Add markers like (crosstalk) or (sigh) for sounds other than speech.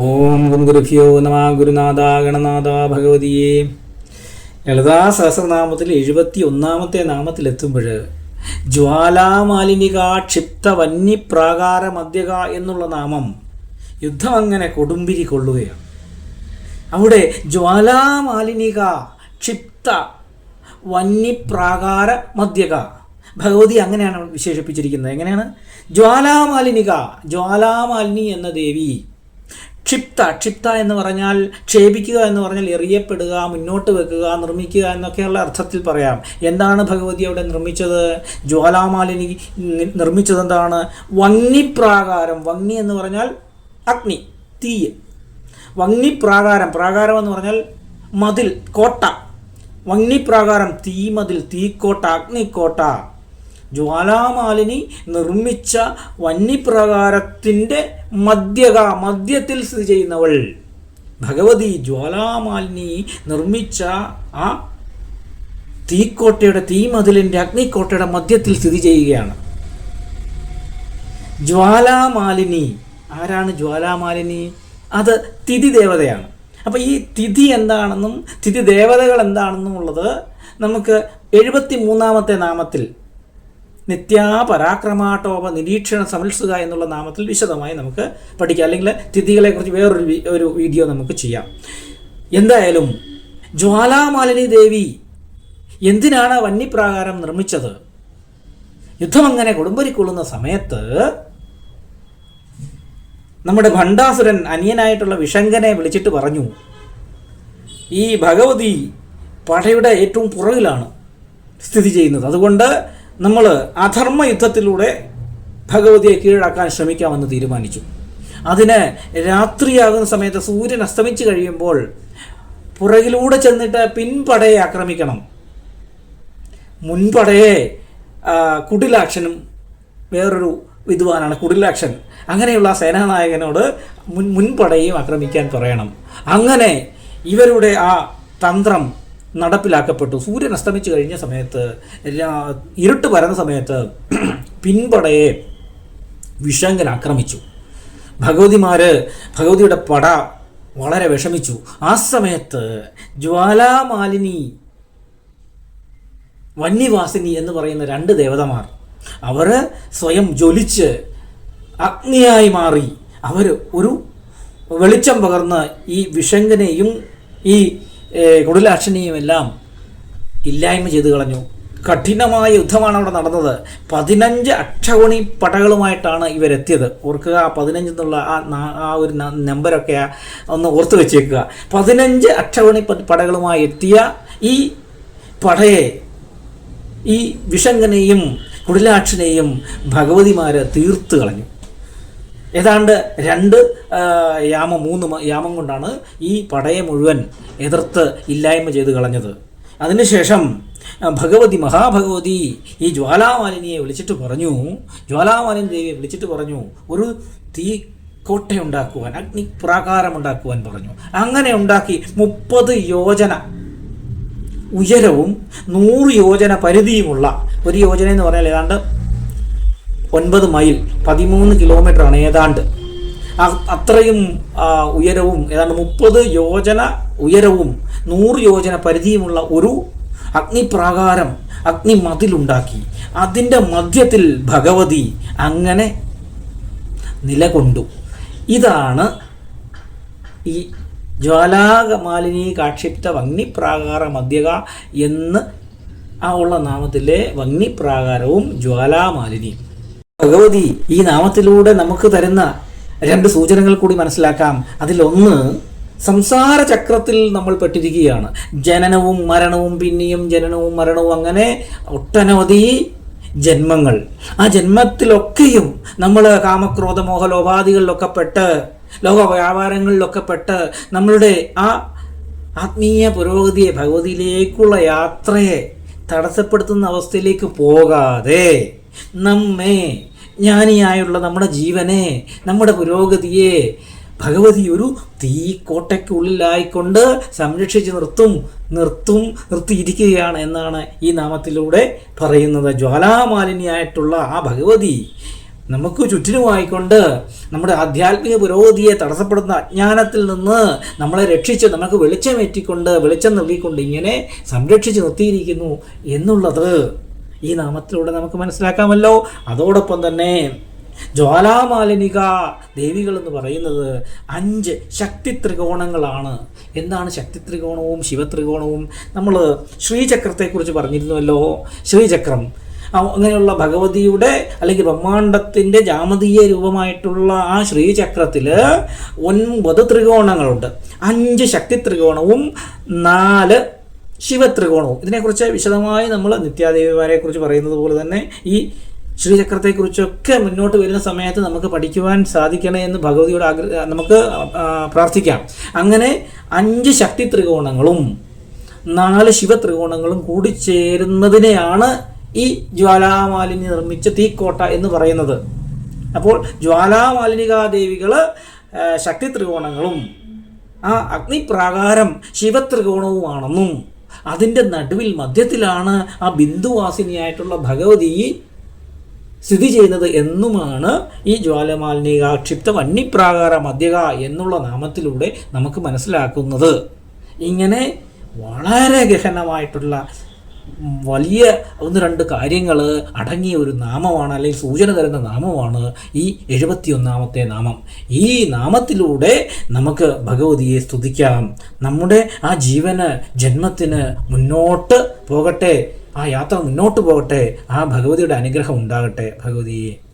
ഓം ഗുരു ഗുരുഭ്യോ നമ ഗുരുനാഥ ഗണനാഥ ഭഗവതിയെ. ലളിതാ സഹസ്രനാമത്തിൽ എഴുപത്തി ഒന്നാമത്തെ നാമത്തിലെത്തുമ്പോൾ ജ്വാലാമാലിനിക ക്ഷിപ്ത വന്യപ്രാകാര മധ്യക എന്നുള്ള നാമം യുദ്ധം അങ്ങനെ കൊടുമ്പിരി കൊള്ളുകയാണ്. അവിടെ ജ്വാലാമാലിനിക ക്ഷിപ്ത വന്യപ്രാകാര മധ്യക ഭഗവതി അങ്ങനെയാണ് വിശേഷിപ്പിച്ചിരിക്കുന്നത്. എങ്ങനെയാണ്? ജ്വാലാമാലിനിക ജ്വാലാമാലിനി എന്ന ദേവി ക്ഷിപ്ത ക്ഷിപ്ത എന്ന് പറഞ്ഞാൽ ക്ഷേപിക്കുക എന്ന് പറഞ്ഞാൽ എറിയപ്പെടുക മുന്നോട്ട് വെക്കുക നിർമ്മിക്കുക എന്നൊക്കെയുള്ള അർത്ഥത്തിൽ പറയാം. എന്താണ് ഭഗവതി അവിടെ നിർമ്മിച്ചത്? ജ്വാലാമാലിനി നി- നിർമ്മിച്ചത് എന്താണ്? വന്യപ്രാകാരം വന്നി എന്ന് പറഞ്ഞാൽ അഗ്നി തീയ്. വങ്ങിപ്രാകാരം പ്രാകാരം എന്ന് പറഞ്ഞാൽ മതിൽ കോട്ട. വന്യപ്രാകാരം തീമതിൽ തീക്കോട്ട അഗ്നിക്കോട്ട. ജ്വാലാമാലിനി നിർമ്മിച്ച വന്യപ്രകാരത്തിന്റെ മധ്യക മധ്യത്തിൽ സ്ഥിതി ചെയ്യുന്നവൾ. ഭഗവതി ജ്വാലാമാലിനി നിർമ്മിച്ച ആ തീക്കോട്ടയുടെ തീമതിലിന്റെ അഗ്നിക്കോട്ടയുടെ മധ്യത്തിൽ സ്ഥിതി ചെയ്യുകയാണ്. ജ്വാലാമാലിനി. ആരാണ് ജ്വാലാമാലിനി? അത് തിഥി ദേവതയാണ്. അപ്പോൾ ഈ തിഥി എന്താണെന്നും തിഥി ദേവതകൾ എന്താണെന്നും ഉള്ളത് നമുക്ക് എഴുപത്തി മൂന്നാമത്തെ നാമത്തിൽ നിത്യാപരാക്രമാട്ടോപ നിരീക്ഷണ സമത്സുക എന്നുള്ള നാമത്തിൽ വിശദമായി നമുക്ക് പഠിക്കാം. അല്ലെങ്കിൽ തിഥികളെക്കുറിച്ച് വേറൊരു ഒരു വീഡിയോ നമുക്ക് ചെയ്യാം. എന്തായാലും ജ്വാലാമാലിനി ദേവി എന്തിനാണ് വന്യപ്രാകാരം നിർമ്മിച്ചത്? യുദ്ധം അങ്ങനെ കൊടുമ്പരിക്കൊള്ളുന്ന സമയത്ത് നമ്മുടെ ഭണ്ഡാസുരൻ അനിയനായിട്ടുള്ള വിഷങ്കനെ വിളിച്ചിട്ട് പറഞ്ഞു ഈ ഭഗവതി പടയുടെ ഏറ്റവും പുറകിലാണ് സ്ഥിതി ചെയ്യുന്നത്. അതുകൊണ്ട് നമ്മൾ അധർമ്മ യുദ്ധത്തിലൂടെ ഭഗവതിയെ കീഴടക്കാൻ ശ്രമിക്കാമെന്ന് തീരുമാനിച്ചു. അതിന് രാത്രിയാകുന്ന സമയത്ത് സൂര്യൻ അസ്തമിച്ചു കഴിയുമ്പോൾ പുറകിലൂടെ ചെന്നിട്ട് പിൻപടയെ ആക്രമിക്കണം. മുൻപടയെ കുടിലാക്ഷനും വേറൊരു വിദ്വാനാണ് കുടിലാക്ഷൻ. അങ്ങനെയുള്ള സേനാനായകനോട് മുൻ മുൻപടയെയും ആക്രമിക്കാൻ പറയണം. അങ്ങനെ ഇവരുടെ ആ തന്ത്രം നടപ്പിലാക്കപ്പെട്ടു. സൂര്യൻ അസ്തമിച്ചു കഴിഞ്ഞ സമയത്ത് ഇരുട്ട് വരുന്ന സമയത്ത് (clears throat) പിൻപടയെ വിഷങ്കൻ ആക്രമിച്ചു. ഭഗവതിമാര് ഭഗവതിയുടെ പട വളരെ വിഷമിച്ചു. ആ സമയത്ത് ജ്വാലാമാലിനി വന്യവാസിനി എന്ന് പറയുന്ന രണ്ട് ദേവതമാർ അവർ സ്വയം ജ്വലിച്ച് അഗ്നിയായി മാറി. അവർ ഒരു വെളിച്ചം പകർന്ന് ഈ വിഷങ്കനെയും ഈ കുടിലാക്ഷനെയും എല്ലാം ഇല്ലായ്മ ചെയ്തു കളഞ്ഞു. കഠിനമായ യുദ്ധമാണ് അവിടെ നടന്നത്. പതിനഞ്ച് അക്ഷഗുണി പടകളുമായിട്ടാണ് ഇവരെത്തിയത്. ഓർക്കുക ആ പതിനഞ്ച് എന്നുള്ള ആ ആ ഒരു നമ്പരൊക്കെ ഒന്ന് ഓർത്ത് വെച്ചേക്കുക. പതിനഞ്ച് അക്ഷഗുണി പ- പടകളുമായി എത്തിയ ഈ പടയെ ഈ വിഷങ്കനെയും കുടിലാക്ഷനെയും ഭഗവതിമാരെ തീർത്ത് കളഞ്ഞു. ഏതാണ്ട് രണ്ട് യാമ മൂന്ന് യാമം കൊണ്ടാണ് ഈ പടയെ മുഴുവൻ എതിർത്ത് ഇല്ലായ്മ ചെയ്ത് കളഞ്ഞത്. അതിനുശേഷം ഭഗവതി മഹാഭഗവതി ഈ ജ്വാലാമാലിനിയെ വിളിച്ചിട്ട് പറഞ്ഞു ജ്വാലാമാലിനി ദേവിയെ വിളിച്ചിട്ട് പറഞ്ഞു ഒരു തീ കോട്ടയുണ്ടാക്കുവാൻ അഗ്നി പ്രാകാരം ഉണ്ടാക്കുവാൻ പറഞ്ഞു. അങ്ങനെ ഉണ്ടാക്കി മുപ്പത് യോജന ഉയരവും നൂറ് യോജന പരിധിയുമുള്ള ഒരു യോജന എന്ന് പറഞ്ഞാൽ ഏതാണ്ട് ഒൻപത് മൈൽ പതിമൂന്ന് കിലോമീറ്റർ ആണ് ഏതാണ്ട് അത്രയും ഉയരവും ഏതാണ്ട് മുപ്പത് യോജന ഉയരവും നൂറ് യോജന പരിധിയുമുള്ള ഒരു അഗ്നിപ്രാകാരം അഗ്നി മതിലുണ്ടാക്കി അതിന്റെ മധ്യത്തിൽ ഭഗവതി അങ്ങനെ നിലകൊണ്ടു. ഇതാണ് ഈ ജ്വാലാകമാലിനി കാക്ഷിപ്ത വഗ്നിപ്രാകാര മധ്യക എന്ന് ആ ഉള്ള നാമത്തിലെ വഗ്നിപ്രാകാരവും ജ്വാലാമാലിനിയും. ഭഗവതി ഈ നാമത്തിലൂടെ നമുക്ക് തരുന്ന രണ്ട് സൂചനകൾ കൂടി മനസ്സിലാക്കാം. അതിലൊന്ന് സംസാര ചക്രത്തിൽ നമ്മൾ പെട്ടിരിക്കുകയാണ്. ജനനവും മരണവും പിന്നെയും ജനനവും മരണവും അങ്ങനെ ഒട്ടനവധി ജന്മങ്ങൾ. ആ ജന്മത്തിലൊക്കെയും നമ്മൾ കാമക്രോധ മോഹലോപാധികളിലൊക്കെ പെട്ട് ലോക വ്യാപാരങ്ങളിലൊക്കെ പെട്ട് നമ്മളുടെ ആ ആത്മീയ പുരോഗതിയെ ഭഗവതിയിലേക്കുള്ള യാത്രയെ തടസ്സപ്പെടുത്തുന്ന അവസ്ഥയിലേക്ക് പോകാതെ നമ്മെ ജ്ഞാനിയായുള്ള നമ്മുടെ ജീവനെ നമ്മുടെ പുരോഗതിയെ ഭഗവതി ഒരു തീക്കോട്ടയ്ക്കുള്ളിലായിക്കൊണ്ട് സംരക്ഷിച്ച് നിർത്തും നിർത്തും നിർത്തിയിരിക്കുകയാണ് എന്നാണ് ഈ നാമത്തിലൂടെ പറയുന്നത്. ജ്വാലാമാലിനിയായിട്ടുള്ള ആ ഭഗവതി നമുക്ക് ചുറ്റിനുമായിക്കൊണ്ട് നമ്മുടെ ആധ്യാത്മിക പുരോഗതിയെ തടസ്സപ്പെടുന്ന അജ്ഞാനത്തിൽ നിന്ന് നമ്മളെ രക്ഷിച്ച് നമുക്ക് വെളിച്ചമേറ്റിക്കൊണ്ട് വെളിച്ചം നൽകിക്കൊണ്ട് ഇങ്ങനെ സംരക്ഷിച്ച് നിർത്തിയിരിക്കുന്നു എന്നുള്ളത് ഈ നാമത്തിലൂടെ നമുക്ക് മനസ്സിലാക്കാമല്ലോ. അതോടൊപ്പം തന്നെ ജ്വാലാമാലിനിക ദേവികൾ എന്ന് പറയുന്നത് അഞ്ച് ശക്തി ത്രികോണങ്ങളാണ് എന്താണ് ശക്തി ത്രികോണവും ശിവത്രികോണവും? നമ്മൾ ശ്രീചക്രത്തെക്കുറിച്ച് പറഞ്ഞിരുന്നുവല്ലോ ശ്രീചക്രം. അങ്ങനെയുള്ള ഭഗവതിയുടെ അല്ലെങ്കിൽ ബ്രഹ്മാണ്ടത്തിന്റെ ജാമതീയ രൂപമായിട്ടുള്ള ആ ശ്രീചക്രത്തിൽ ഒൻപത് ത്രികോണങ്ങളുണ്ട്. അഞ്ച് ശക്തി ത്രികോണവും നാല് ശിവത്രികോണവും. ഇതിനെക്കുറിച്ച് വിശദമായി നമ്മൾ നിത്യാദേവിമാരെ കുറിച്ച് പറയുന്നത് പോലെ തന്നെ ഈ ശ്രീചക്രത്തെക്കുറിച്ചൊക്കെ മുന്നോട്ട് വരുന്ന സമയത്ത് നമുക്ക് പഠിക്കുവാൻ സാധിക്കണേ എന്ന് ഭഗവതിയോട് ആഗ്രഹ നമുക്ക് പ്രാർത്ഥിക്കാം. അങ്ങനെ അഞ്ച് ശക്തി ത്രികോണങ്ങളും നാല് ശിവത്രികോണങ്ങളും കൂടി ചേരുന്നതിനെയാണ് ഈ ജ്വാലാമാലിനി നിർമ്മിച്ച തീക്കോട്ട എന്ന് പറയുന്നത്. അപ്പോൾ ജ്വാലാമാലിനികാദേവികൾ ശക്തി ത്രികോണങ്ങളും ആ അഗ്നിപ്രാകാരം ശിവത്രികോണവുമാണെന്നും അതിന്റെ നടുവിൽ മധ്യത്തിലാണ് ആ ബിന്ദുവാസിനിയായിട്ടുള്ള ഭഗവതി സ്ഥിതി ചെയ്യുന്നത് എന്നുമാണ് ഈ ജ്വാലമാലിനിക ക്ഷിപ്ത വന്യപ്രാകാര മധ്യക എന്നുള്ള നാമത്തിലൂടെ നമുക്ക് മനസ്സിലാക്കുന്നത്. ഇങ്ങനെ വളരെ ഗഹനമായിട്ടുള്ള വലിയ ഒന്ന് രണ്ട് കാര്യങ്ങൾ അടങ്ങിയ ഒരു നാമമാണ് അല്ലെങ്കിൽ സൂചന തരുന്ന നാമമാണ് ഈ എഴുപത്തിയൊന്നാമത്തെ നാമം. ഈ നാമത്തിലൂടെ നമുക്ക് ഭഗവതിയെ സ്തുതിക്കാം. നമ്മുടെ ആ ജീവന് ജന്മത്തിന് മുന്നോട്ട് പോകട്ടെ. ആ യാത്ര മുന്നോട്ട് പോകട്ടെ. ആ ഭഗവതിയുടെ അനുഗ്രഹം ഉണ്ടാകട്ടെ ഭഗവതിയെ.